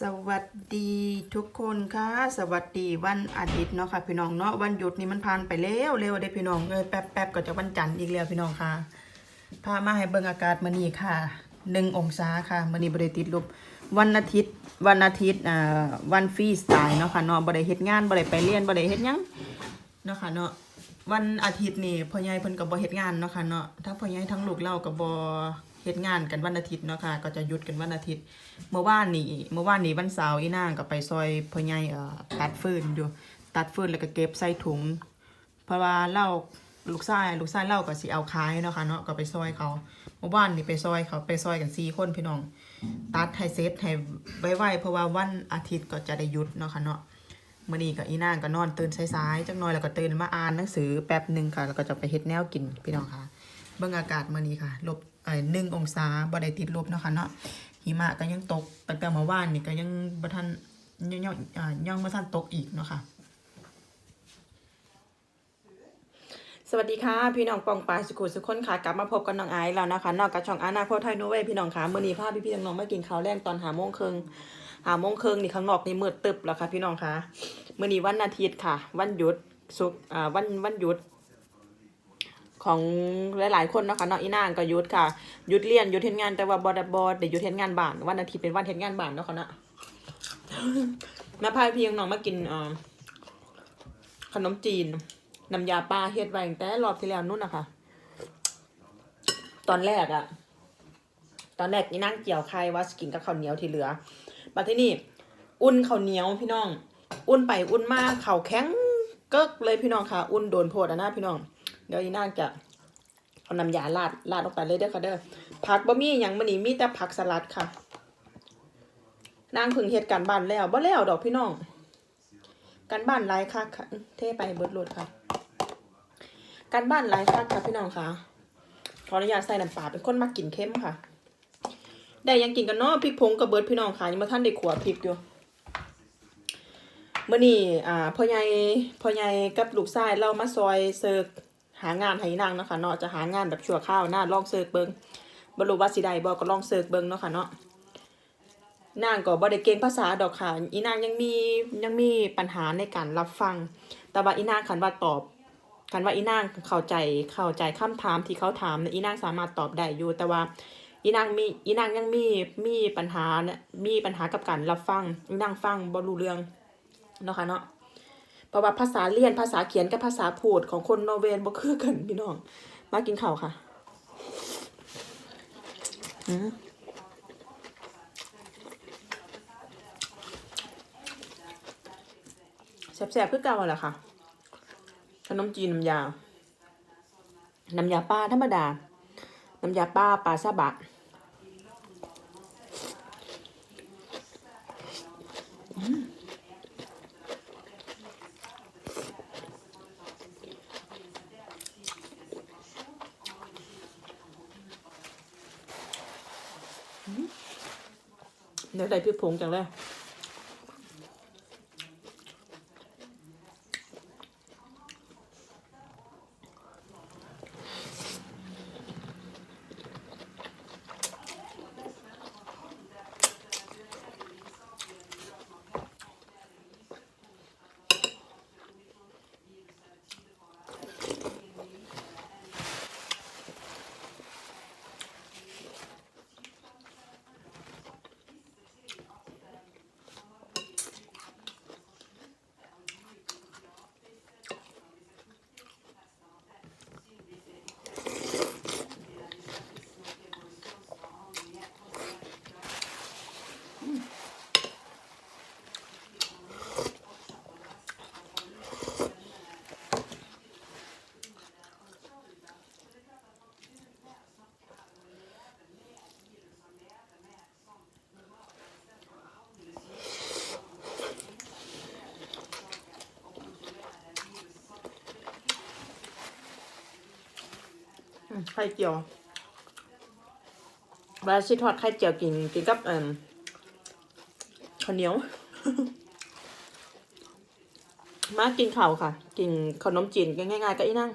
สวัสดีทุกคนค่ะ สวัสดีวันอาทิตย์เนาะค่ะพี่น้องเนาะวันหยุดนี่มันผ่านไปเร็วเร็วเด้พี่น้องเลยแป๊บแป๊บก็จะวันจันทร์อีกแล้วพี่น้องค่ะพามาให้เบิ่งอากาศมื้อนี้ค่ะหนึ่งองศาค่ะมื้อนี้บ่ได้ติดลบวันอาทิตย์ วันอาทิตย์อ่าวันฟรีสไตล์เนาะค่ะเนาะบ่ได้เฮ็ดงานบ่ได้ไปเรียนบ่ได้เฮ็ดยังเนาะค่ะเนาะวันอาทิตย์นี่พ่อใหญ่เพิ่นก็บ่เฮ็ดงานเนาะค่ะเนาะทั้งพ่อใหญ่ทั้งลูกเราก็บ่ เฮ็ดงานกันวันอาทิตย์เนาะค่ะก็จะหยุดกันวันอาทิตย์ เมื่อวานนี้เมื่อวานนี้วันเสาร์อีนางก็ไปซอยพ่อใหญ่เอ่อตัดฟืนอยู่ ตัดฟืนแล้วก็เก็บใส่ถุง เพราะว่าเล่าลูกชายลูกชายเล่าก็สิเอาขายเนาะค่ะเนาะก็ไปซอยเขาเมื่อวานนี่ไปซอยเขาไปซอยกันสี่คนพี่น้อง ตัดให้เซตให้ไวๆเพราะว่าวันอาทิตย์ก็จะได้หยุดเนาะค่ะเนาะมื้อนี้ก็อีนางก็นอนตื่นสายๆจักหน่อยแล้วก็ตื่นมาอ่านหนังสือแป๊บหนึงค่ะ แล้วก็จะไปเฮ็ดแนวกินพี่น้องค่ะ เบิ่งอากาศมื้อนี้ค่ะลบ หนึ่งองศาบ่ได้ติดลบเนาะค่ะเนาะหิมะก็ยังตกตั้งแต่เมื่อวานนี่ก็ยังบ่ทันยังยังอ่ายังบ่ทันตกอีกเนาะค่ะสวัสดีค่ะ พี่น้องปองปายสุขุสุขคนค่ะกลับมาพบกับน้องไอซ์แล้วนะคะนอกจากช่องอาณาโพธิ์ไทยโนเวพี่น้องค่ะมื้อนี้พาพี่ๆน้องๆมากินข้าวแรงตอนหาโมงครึ่งหาโมงครึ่งนี่ข้างนอกนี่มืดตึบแล้วค่ะ พี่น้องค่ะมื้อนี้วันอาทิตย์ค่ะ วันหยุดศุกอ่าวันวันหยุด ของหลายๆคนเนาะคะเนาะอีนางก็ยุดค่ะยุดเรียนยุดเฮ็ดงานแต่ว่าบอดบอดเดี๋ยวยุดเฮ็ดงานบ้านวันอาทิตย์เป็นวันเฮ็ดงานบ้านเนาะค่ะเนาะมาพาพี่น้องมากินอขนมจีนน้ำยาปลาเฮ็ดไว้แต่รอบที่แล้วนู่นนะคะตอนแรกอะตอนแรกอีนางเกี่ยวไข่ว่าสกินกับข้าวเหนียวที่เหลือมาที่นี่ อุ่นข้าวเหนียวพี่น้อง อุ่นไปอุ่นมาข้าวแข็งเกิกเลยพี่น้องค่ะ อุ่นโดนโพดอะนะพี่น้อง เดี๋ยวอีนางจะเอาน้ำยาราดราดลงไปเลยเด้อค่ะเด้อผักบะหมี่หยังมื้อนี้มีแต่ผักสลัดค่ะ นางพึ่งเฮ็ดการบ้านแล้วบ่แล้วดอกพี่น้องการบ้านหลายคักค่ะ เทไปเบิดโหลดค่ะการบ้านหลายคักค่ะพี่น้องค่ะขออนุญาตใส่น้ำปลาเป็นคนมักกินเค็มค่ะได้ยังกินกันเนาะพริกผงกับเบิดพี่น้องค่ะยังบ่ทันได้ขัวพริกอยู่เมื้อนี้อ่าพ่อใหญ่พ่อใหญ่กับลูกชายเรามาซอยเซิร์ หางานให้นางเนาะค่ะเนาะจะหางานแบบชั่วคราวหน้าลองเซิร์กเบิงบรูว่าสิได้บ่ก็ลองเซิร์กเบิงเนาะค่ะเนาะนางก็บ่ได้เก่งภาษาดอกค่ะอีนางยังมียังมีปัญหาในการรับฟัง แต่ว่าอีนางคันว่าตอบคันว่าอีนางเข้าใจเข้าใจคำถามที่เขาถามอีนางสามารถตอบได้อยู่แต่ว่าอีนางมีอีนางยังมีมีปัญหาเนี่ยมีปัญหากับการรับฟังอีนางฟังบ่รู้เรื่องเนาะค่ะเนาะ ราะว่าภาษาเรียนภาษาเขียนกับภาษาพูดของคนนอร์เวย์บ่คือกันพี่น้อง มากินข้าวค่ะแซ่บๆคือเก่าแหละค่ะ ขนมจีนน้ำยา น้ำยาป้าธรรมดา น้ำยาป้าปลาซาบะ เดี๋ยวใส่พริกผงจังเลย ไข่เจียวเวลาชิทอดไข่เจียวกินกินกับเอ่มข้าวเหนียว มากินข้าวค่ะ กินขนมจีนง่ายๆก็อีนั่ง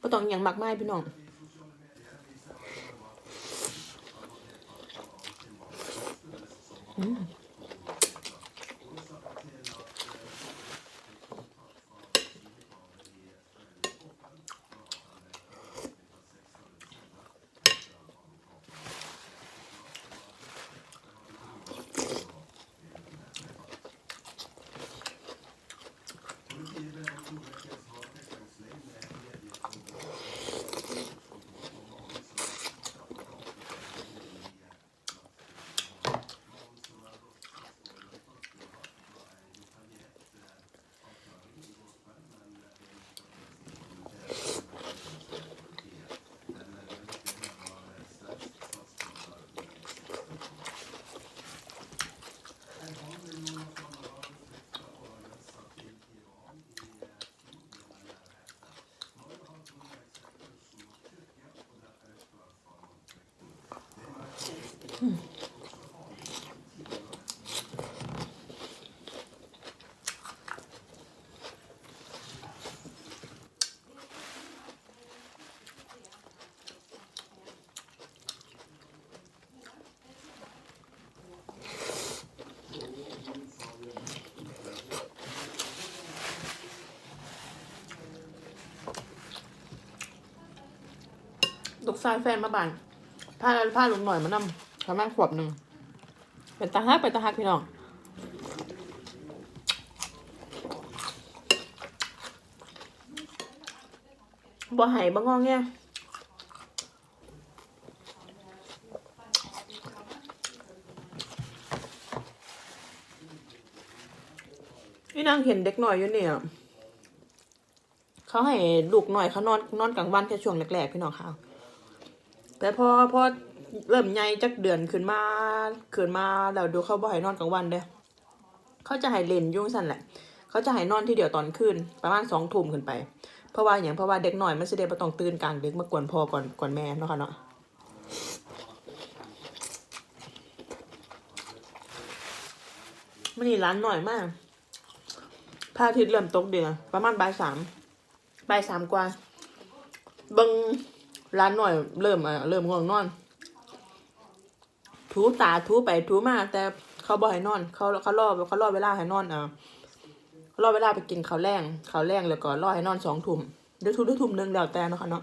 ก็ต้องอหย่างมากมายพี่น้องอืม ลูกชายแฟนมาบ้านพาพาลุงหน่อยมานำประมาณขวบหนึ่งเป็นตาฮักเป็นตาฮักพี่น้องบ่ไห้บ่งอแงนี่นางเห็นเด็กหน่อยอยู่เนี่ย เขาให้ลูกหน่อยเขานอนนอนกลางวันแค่ช่วงแรกๆพี่น้องค่ะ แต่พอพอเริ่มใหญ่จักเดือนขึ้นมาขึ้นมาแล้วดูเขาบ่ให้นอนกลางวันเด้เขาจะให้เล่นยุ่งสั่นแหละ เขาจะให้นอนที่เดียวตอนคืนประมาณสองทุ่มขึ้นไป เพราะว่าอย่างเพราะว่าเด็กหน่อยมันสิได้บ่ต้องตื่นกลางดึกมากวนพ่อก่อนก่อนแม่เนาะค่ะเนาะมันนี่ร้านหน่อยมากพระอาทิตย์เริ่มตกเดือนประมาณบ่ายสามบ่ายสามกว่าเบิง ร้านหน่อยเริ่มอะเริ่มง่วงนอน ถูตาถูไปถูมาแต่เขาบอกให้นอน เขาเขารอเขารอเวลาให้นอนอะเขารอเวลาไปกินข้าวแรงข้าวแรงแล้วก็รอให้นอนสองทุ่มเดี๋ยวทุ่มเดี๋ยวทุ่มหนึ่งแล้วแต่นะคะเนาะ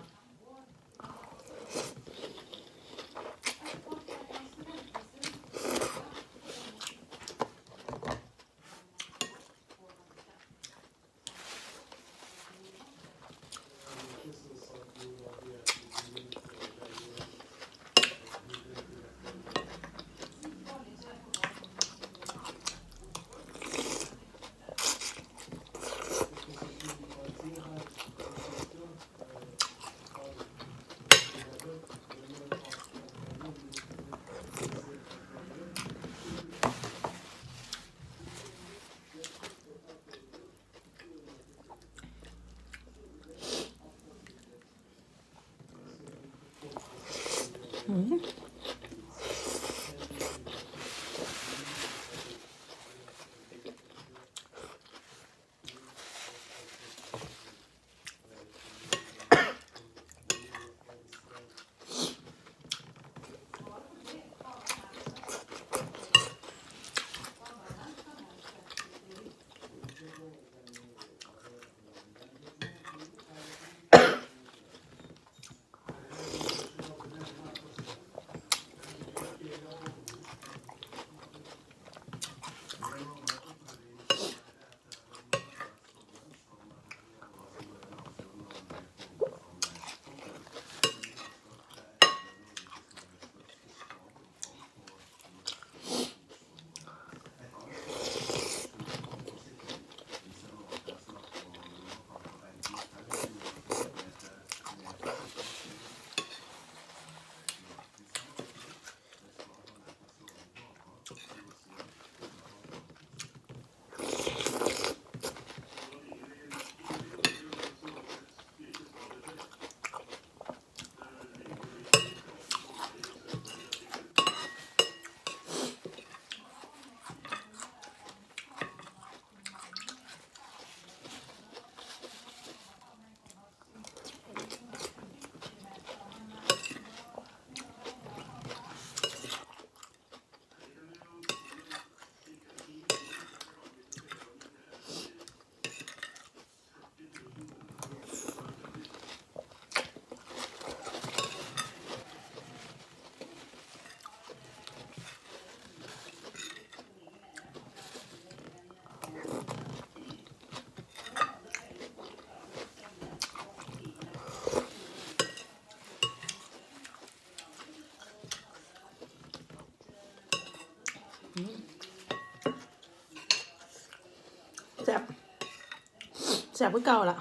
แซ่บเพื่อเก่าละ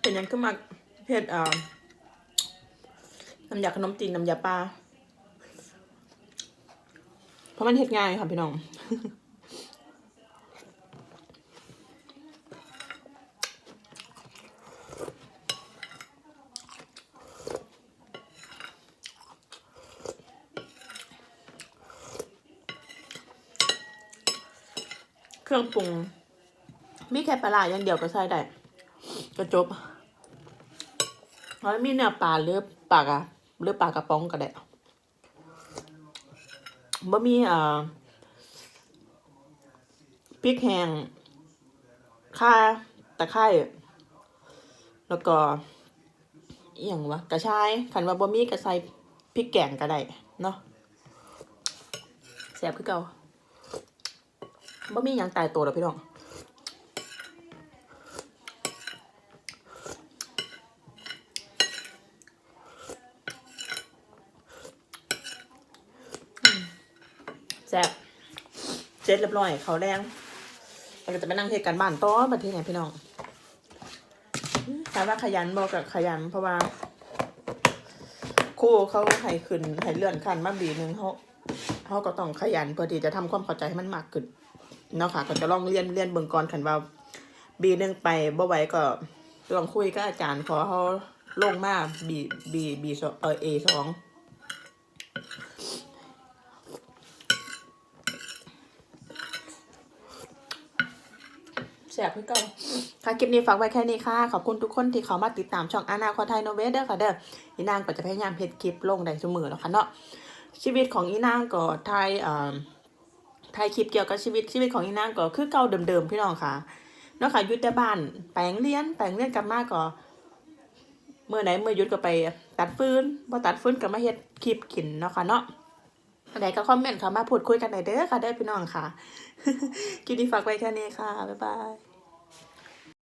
เป็นยังก็มาเฮ็ดอ่าน้ำยาขนมจีนน้ำยาปลา ราะมันเฮ็ดง่ายค่ะพี่น้องอรื่องปรุงมีแค่ปลาร้าอย่างเดียวก็ใส่ได้ก็จบแล้วมีเนื้อปลาหรือปลากระหรือปลากระป๋องก็ได้ บ่มีเอ่อพริกแห้งข่าตะไคร้แล้วก็อย่างวะกระชายขันว่าบ่มีก็ใส่พริกแกงก็ได้เนาะแซ่บคือเก่าบ่มีหยังตายตัวหรอพี่น้อง แซ่บ เจ็ดเรียบร้อยเขาแดงเราจะไปนั่งเทศกันบ้านต่อประเทศไหนพี่น้องถามว่าขยันบอกกับขยันเพราะว่า คู่เขาให้ขึ้นให้เลื่อนขั้นมาบีหนึ่งเขาเขาก็ต้องขยันเพื่อที่จะทำความเข้าใจให้มันมากขึ้นเนาะค่ะก็จะลองเรียนเรียนเบิ่งก่อนขันว่าบีหนึ่งไปบ่ไหวก็ลองคุยกับอาจารย์ขอเขาลงมาบีบีบีสองเออเอสอง แสบพี่ก่อนค่ะคลิปนี้ฝากไว้แค่นี้ค่ะ ขอบคุณทุกคนที่เขามาติดตามช่องอาณาคอไทยโนเวเด้อค่ะเด้ออีนางก็จะพยายามเพจคลิปลงได้เสมอแล้วค่ะเนาะชีวิตของอีนางก็ไทยเอ่อไทยคลิปเกี่ยวกับชีวิตชีวิตของอีนางก็คือเก่าเดิมๆพี่น้องค่ะเนาะค่ะยุติบ้านแปลงเลี้ยนแปลงเลี้ยนกลับมาก็เมื่อไหนเมื่อยุดก็ไปตัดฟืนพอตัดฟื้นก็มาเฮ็ดคลิปกินเนาะค่ะเนาะ ไหนก็คอมเมนต์เข้ามาพูดคุยกันหน่อยเด้อค่ะเด้อพี่น้องค่ะคลิปนี้ฝากไว้แค่นี้ค่ะ บ๊ายบาย